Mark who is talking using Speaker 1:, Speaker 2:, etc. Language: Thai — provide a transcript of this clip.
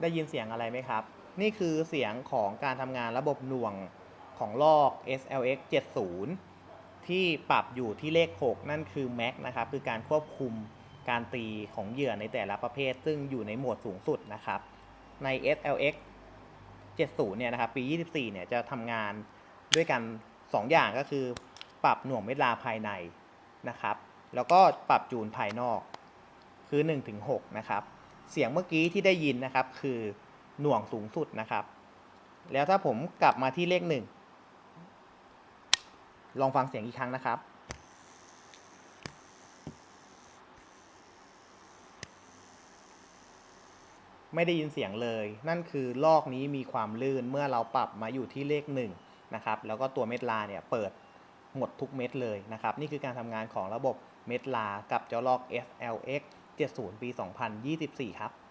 Speaker 1: ได้ยินเสียงอะไรไหมครับ นี่คือเสียงของการทำงานระบบหน่วงของลอก SLX 70 ที่ปรับอยู่ที่เลข 6 นั่นคือ Max นะครับ คือการควบคุมการตีของเหยื่อในแต่ละประเภท ซึ่งอยู่ในโหมดสูงสุดนะครับ ใน SLX 70 เนี่ยนะครับ ปี 24 เนี่ยจะทำงานด้วยกัน 2 อย่างก็คือ ปรับหน่วงเม็ดลาภายในนะครับ แล้วก็ปรับจูนภายนอกคือ 1-6 นะครับ เสียงเมื่อกี้ที่ได้ยินนะครับ คือหน่วงสูงสุดนะครับ แล้วถ้าผมกลับมาที่เลขหนึ่งลองฟังเสียงอีกครั้งนะครับ ไม่ได้ยินเสียงเลย นั่นคือลอกนี้มีความลื่นเมื่อเราปรับมาอยู่ที่เลขหนึ่งนะครับ แล้วก็ตัวเม็ดลาเนี่ยเปิดหมดทุกเม็ดเลยนะครับ นี่คือการทำงานของระบบเม็ดลากับเจ้าลอก SLX 70 ปี 2024 ครับ